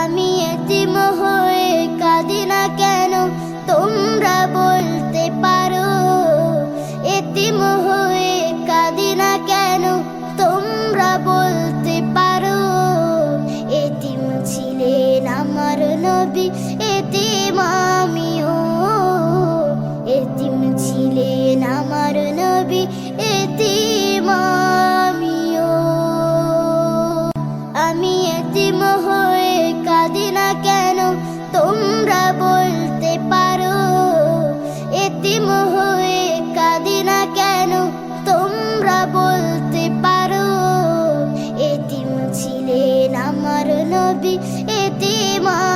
আমি এতিম হয়ে কাঁদি না কেন? তোমরা বলতে পারো এতিম হয়ে কাঁদি না কেন? তোমরা বলতে পারো, এতিম ছিলেন আমার নবী ছিলেন আমার নবী এতে আমিও